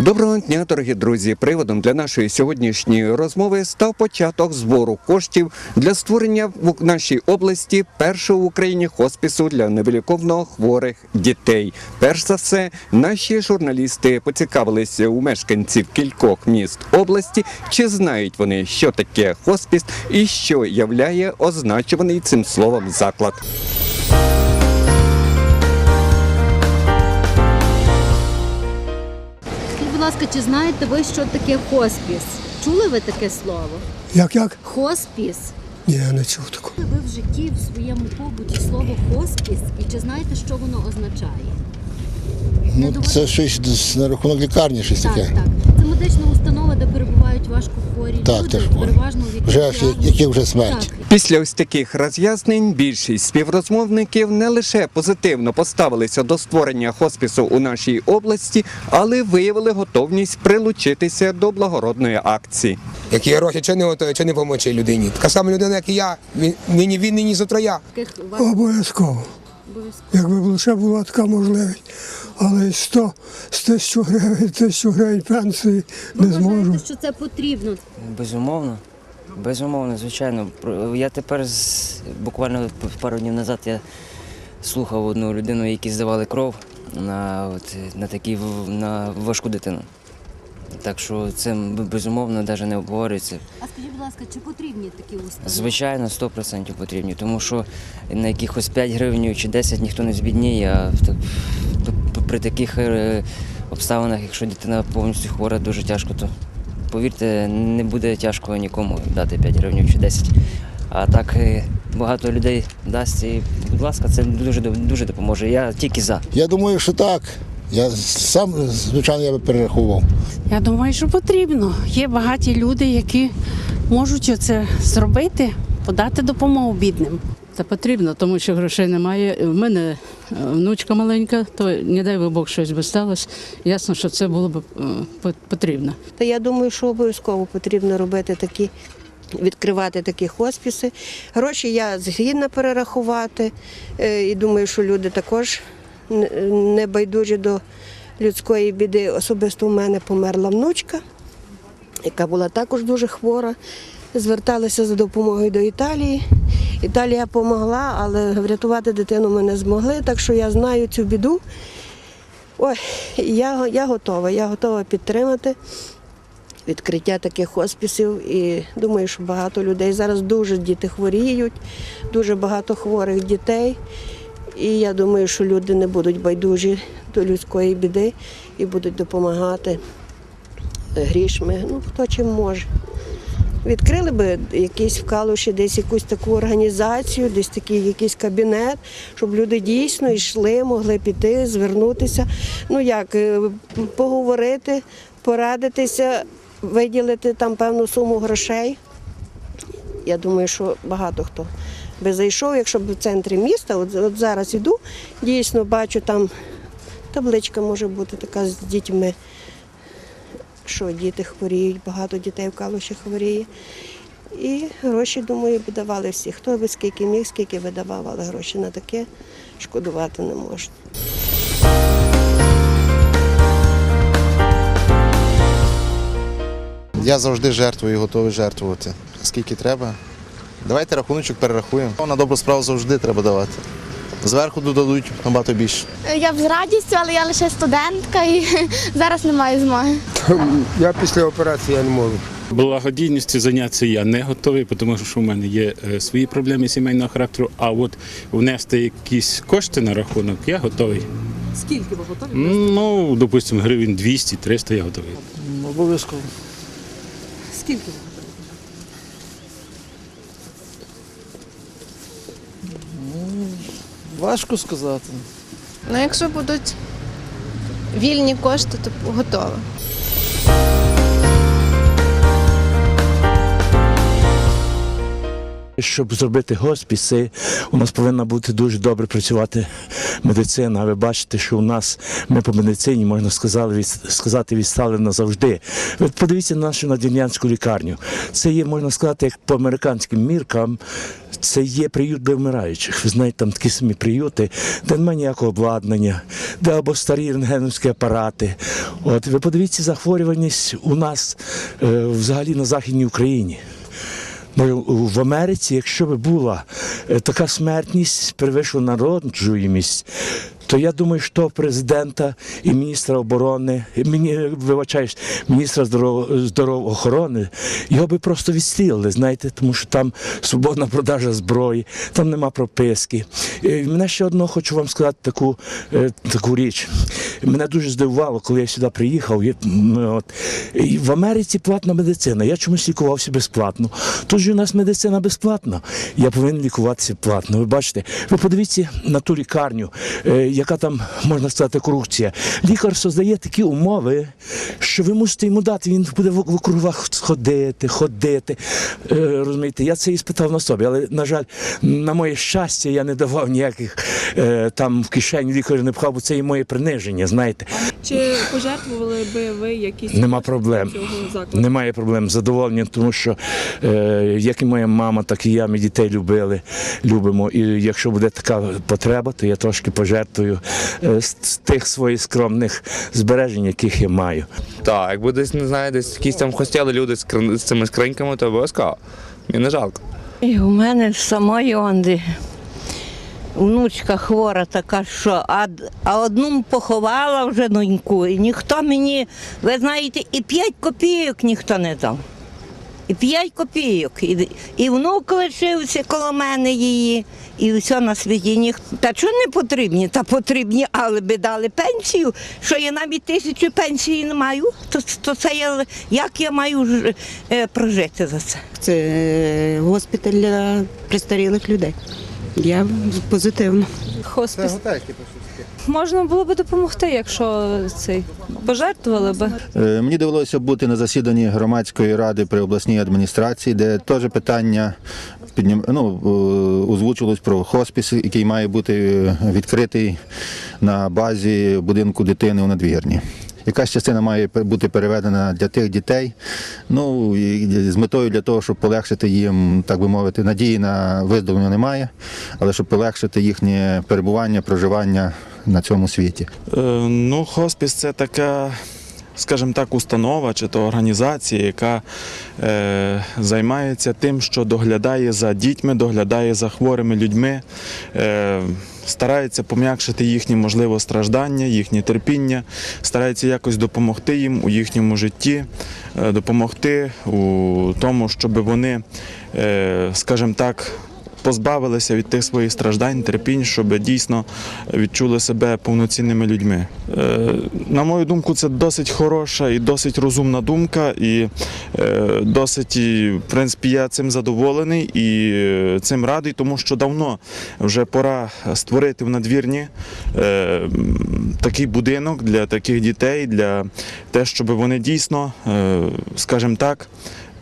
Доброго дня, дорогі друзі! Приводом для нашої сьогоднішньої розмови став початок збору коштів для створення в нашій області першого в Україні хоспісу для невиліковно хворих дітей. Перш за все, наші журналісти поцікавилися у мешканців кількох міст області, чи знають вони, що таке хоспіс і що являє означуваний цим словом заклад. Ласка, чи знаєте ви, що таке хоспіс? Чули ви таке слово? Як як? Хоспіс. Ні, я не чув такого. Ви в житті в своєму побуті слово хоспіс і чи знаєте, що воно означає? Ну, це щось на рахунок лікарні, щось Так, таке. так. Це медична установа, де перебувають важко хворі Так, люди, теж переважно в Вже які вже смерть. Так. Після ось таких роз'яснень більшість співрозмовників не лише позитивно поставилися до створення хоспісу у нашій області, але виявили готовність прилучитися до благородної акції. Які гроші, чи не готові, чи не помочі людині. Така сама людина, як і я. Він нині він, нині завтра я. Таких ва- Обов'язково. Обов'язково. Якби лише була така можливість. Але 100 з тисячу гривень, тисячу гривень пенсії Ви не зможу. вважаєте, що це потрібно? Безумовно. Безумовно, звичайно. Я тепер з- буквально пару днів назад я слухав одну людину, які здавали кров на, от, на, такі, в- на важку дитину. Так що це безумовно навіть не обговорюється. А скажіть, будь ласка, чи потрібні такі установи? Звичайно, 100% потрібні, тому що на якихось 5 гривень чи 10 ніхто не збідніє, а при таких е, обставинах, якщо дитина повністю хвора, дуже тяжко, то повірте, не буде тяжко нікому дати 5 гривень чи 10. А так е, багато людей дасть і, будь ласка, це дуже дуже допоможе. Я тільки за. Я думаю, що так. Я сам, звичайно, я би перерахував. Я думаю, що потрібно. Є багаті люди, які можуть це зробити, подати допомогу бідним. Це потрібно, тому що грошей немає. В мене е, внучка маленька, то не дай Бог щось би сталося. Ясно, що це було б е, потрібно. Та я думаю, що обов'язково потрібно робити такі, відкривати такі хоспіси. Гроші я згідна перерахувати. Е, І думаю, що люди також не- не байдужі до людської біди. Особисто у мене померла внучка, яка була також дуже хвора. Зверталися за допомогою до Італії. Італія допомогла, але врятувати дитину ми не змогли, так що я знаю цю біду. Ой, я, я готова, я готова підтримати відкриття таких хоспісів. І думаю, що багато людей зараз дуже діти хворіють, дуже багато хворих дітей. І я думаю, що люди не будуть байдужі до людської біди і будуть допомагати грішми. Ну, хто чим може. Відкрили би якийсь в Калуші десь якусь таку організацію, десь такий якийсь кабінет, щоб люди дійсно йшли, могли піти, звернутися. Ну як, е, поговорити, порадитися, виділити там певну суму грошей. Я думаю, що багато хто би зайшов, якщо б в центрі міста, от, от зараз іду, дійсно бачу там табличка може бути така з дітьми що діти хворіють, багато дітей в Калуші хворіє. І гроші, думаю, б давали всі. Хто би скільки міг, скільки видавав, але гроші на таке шкодувати не можна. Я завжди жертвую і готовий жертвувати. Скільки треба. Давайте рахуночок перерахуємо. На добру справу завжди треба давати. Зверху додадуть набагато більше. Я б з радістю, але я лише студентка і зараз не маю змоги. Я після операції я не можу. Благодійністю зайнятися я не готовий, тому що в мене є е, свої проблеми сімейного характеру. А от внести якісь кошти на рахунок я готовий. Скільки ви готові? Ну, допустимо, гривень 200-300 я готовий. Обов'язково. Скільки ви Важко сказати. Ну, якщо будуть вільні кошти, то готова. Щоб зробити госпіси, у нас повинна бути дуже добре працювати медицина. А ви бачите, що у нас ми по медицині, можна сказати, відстали назавжди. Ви подивіться на нашу надвірнянську лікарню. Це є, можна сказати, як по американським міркам. Це є приют для вмираючих. Ви знаєте, там такі самі приюти, де немає ніякого обладнання, де або старі рентгеновські апарати. От ви подивіться захворюваність у нас е, взагалі на Західній Україні. Бо в Америці, якщо б була е, така смертність, перевищила народжуємість, то я думаю, що президента і міністра оборони, і міні, вибачаюсь, міністра здоров, здоровоохорони, його би просто відстрілили, знаєте, тому що там свободна продажа зброї, там нема прописки. І мене ще одного хочу вам сказати таку, е, таку річ. Мене дуже здивувало, коли я сюди приїхав. Я, м, от, і в Америці платна медицина. Я чомусь лікувався безплатно. Тут же у нас медицина безплатна. Я повинен лікуватися платно. Ви бачите, ви подивіться на ту лікарню, е, яка там, можна сказати, корупція. Лікар создає такі умови, що ви мусите йому дати. Він буде в округах ходити, ходити. Е, розумієте, я це і спитав на собі, але, на жаль, на моє щастя, я не давав ніяких е, там в кишені лікарю не пхав, бо це і моє приниження, знаєте. Чи пожертвували би ви якісь Нема проблем. цього? Немає проблем. Задоволення, тому що е, як і моя мама, так і я, ми дітей любили, любимо. І якщо буде така потреба, то я трошки пожертвую е, з, з тих своїх скромних збережень, яких я маю. Так, як буде, не знаю, десь якісь там хостяли люди з, крин- з цими скриньками, то обов'язково. Мені не жалко. І у мене самої онди. Внучка хвора така, що а, а одну поховала вже доньку, і ніхто мені, ви знаєте, і 5 копійок ніхто не дав. І 5 копійок. І, і внук лишився коло мене її, і все на світі. Ніх... Та чого не потрібні? Та потрібні, але би дали пенсію, що я навіть тисячу пенсії не маю, то, то це я, як я маю ж- е, прожити за це? Це госпіталь для престарілих людей. Я позитивно. Хоспіс. Можна було б допомогти, якщо цей пожертвували би. Е, Мені довелося бути на засіданні громадської ради при обласній адміністрації, де теж питання піднім... ну, е, озвучилось про хоспіс, який має бути е, відкритий на базі будинку дитини у надвірні. Якась частина має бути переведена для тих дітей, ну і з метою для того, щоб полегшити їм, так би мовити, надії на виздоровлення немає, але щоб полегшити їхнє перебування, проживання на цьому світі. Е, Ну, хоспіс це така, скажімо так, установа чи то організація, яка е, займається тим, що доглядає за дітьми, доглядає за хворими людьми, е, старається пом'якшити їхні, можливо, страждання, їхнє терпіння, старається якось допомогти їм у їхньому житті, е, допомогти у тому, щоб вони, е, скажімо так, позбавилися від тих своїх страждань, терпінь, щоб дійсно відчули себе повноцінними людьми. Е, На мою думку, це досить хороша і досить розумна думка, і е, досить, в принципі, я цим задоволений і е, цим радий, тому що давно вже пора створити в надвірні такий будинок для таких дітей, для те, щоб вони дійсно, скажімо так,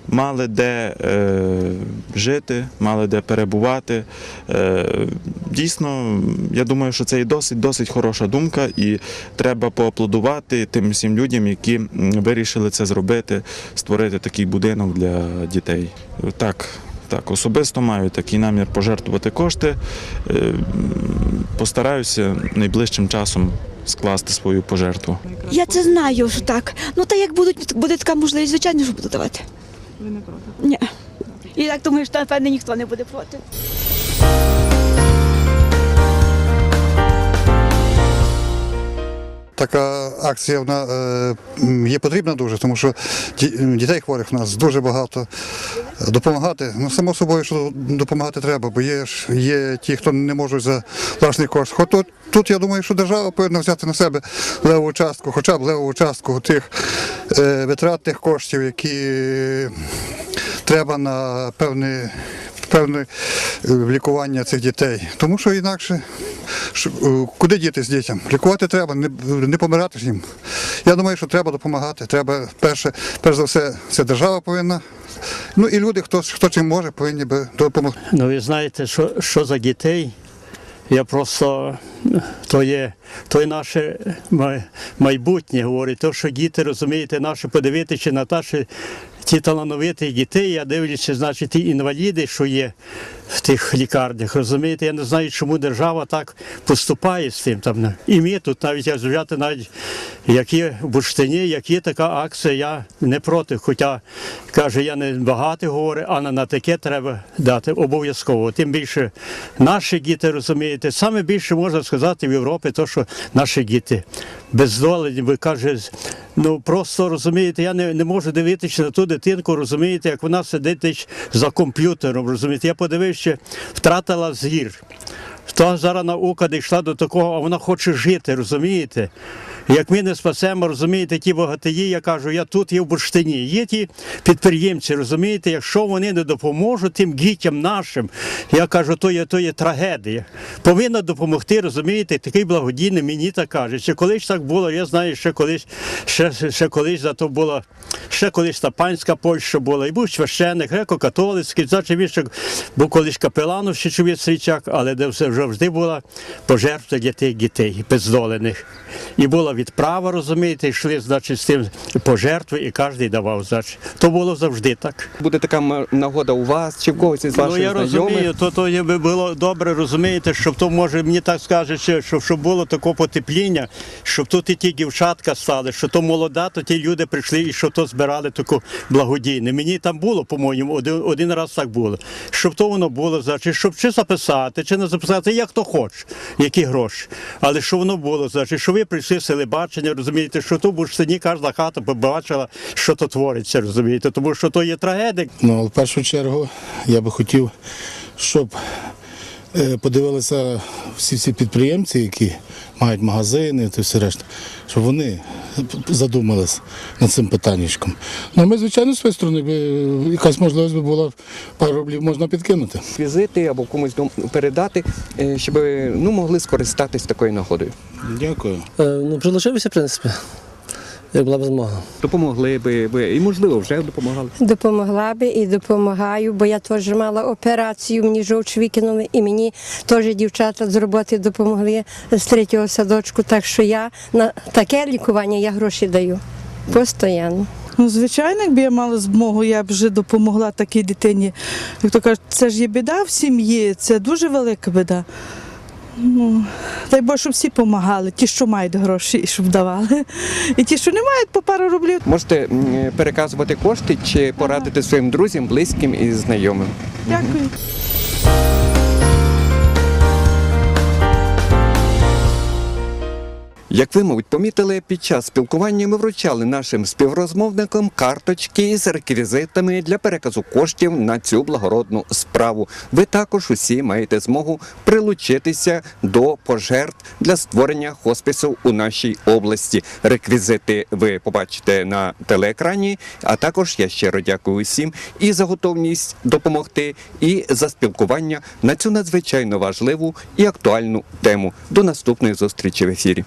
мали де е, жити, мали де перебувати. Е, дійсно, я думаю, що це і досить досить хороша думка, і треба поаплодувати тим всім людям, які вирішили це зробити, створити такий будинок для дітей. Так. Так, особисто маю такий намір пожертвувати кошти. Е, Постараюся найближчим часом скласти свою пожертву. Я це знаю, що так. Ну та як будуть, буде така можливість, звичайно, що буду давати. Ви не проти. Ні. І так думаю, що напевне ніхто не буде проти. Така акція вона е, є потрібна дуже, тому що дітей хворих у нас дуже багато. Допомагати, ну само собою, що допомагати треба, бо є ж є ті, хто не можуть за власний кошт. Хоч тут, тут я думаю, що держава повинна взяти на себе леву частку, хоча б леву частку тих е, витрат тих коштів, які треба на певне е, лікування цих дітей. Тому що інакше е, куди діти з дітям? Лікувати треба, не, не помирати ж їм. Я думаю, що треба допомагати. Треба перше, перш за все, це держава повинна. Ну і люди, хто, хто чим може, повинні би допомогти. Ну, ви знаєте, що, що за дітей? Я просто то є, то є наше майбутнє, говорить, то, що діти, розумієте, наше подивитися на наші ті талановиті дітей, я дивлюся, значить, ті інваліди, що є в тих лікарнях, розумієте, я не знаю, чому держава так поступає з тим. Там. І ми тут навіть я взяти навіть як є в Бурштині, як є така акція, я не проти. Хоча каже, я не багато говорю, а на, на таке треба дати обов'язково. Тим більше наші діти, розумієте, саме більше можна сказати в Європі, то що наші діти бездолені, ви каже, ну просто розумієте, я не, не можу дивитися на ту дитинку, розумієте, як вона сидить за комп'ютером. Розумієте, я подивився, втратила зір. То зараз наука дійшла до такого, а вона хоче жити, розумієте? Як ми не спасемо, розумієте, ті богатиї, я кажу, я тут є в бурштині. Є ті підприємці, розумієте, якщо вони не допоможуть тим дітям нашим, я кажу, то є, то є трагедія. Повинна допомогти, розумієте, такий благодійний мені так каже. Ще колись так було, я знаю, ще колись, ще, ще колись зато була, ще колись та панська Польща була, і був священник, греко-католицький, значить він ще був колись капеланом ще чоловік Стрічак, але де все завжди була пожертва для тих дітей бездолених. І була відправа, розумієте, йшли, значить, з тим пожертви, і кожен давав, значить. То було завжди так. Буде така нагода у вас чи в когось із ваших Ну я знайомих? розумію, то, то би було добре розумієте, щоб то може мені так скаже, що- щоб, щоб було таке потепління, щоб тут і ті дівчатка стали, що то молода, то ті люди прийшли і що то збирали таку благодійне. Мені там було, по-моєму, один, один раз так було. Щоб то воно було, значить, щоб чи записати, чи не записати, як хто хоче, які гроші. Але що воно було, значить, що ви прийшли в телебачення, розумієте, що то ж сині кожна хата побачила, що то твориться, розумієте, тому що то є трагедик. Ну, в першу чергу я би хотів, щоб подивилися всі ці підприємці, які мають магазини та все решта, щоб вони задумались над цим питаннячком. Ну, а ми, звичайно, з своєї сторони, би, якась можливість би була, пару рублів можна підкинути. Візити або комусь передати, е, щоб ну, могли скористатись такою нагодою. Дякую. Ну, приложився, в принципі, як була б змога. Допомогли би ви і, можливо, вже допомагали. Допомогла би і допомагаю, бо я теж мала операцію, мені жовч викинули, і мені теж дівчата з роботи допомогли з третього садочку. Так що я на таке лікування я гроші даю постійно. Ну, звичайно, якби я мала змогу, я б вже допомогла такій дитині. Як то кажуть, це ж є біда в сім'ї, це дуже велика біда. Ну, дай Боже, щоб всі допомагали, ті, що мають гроші, щоб давали. І ті, що не мають по пару рублів. Можете переказувати кошти чи порадити своїм друзям, близьким і знайомим. Дякую. Як ви, мабуть, помітили, під час спілкування ми вручали нашим співрозмовникам карточки з реквізитами для переказу коштів на цю благородну справу. Ви також усі маєте змогу прилучитися до пожертв для створення хоспису у нашій області. Реквізити ви побачите на телеекрані. А також я щиро дякую усім і за готовність допомогти, і за спілкування на цю надзвичайно важливу і актуальну тему. До наступної зустрічі в ефірі.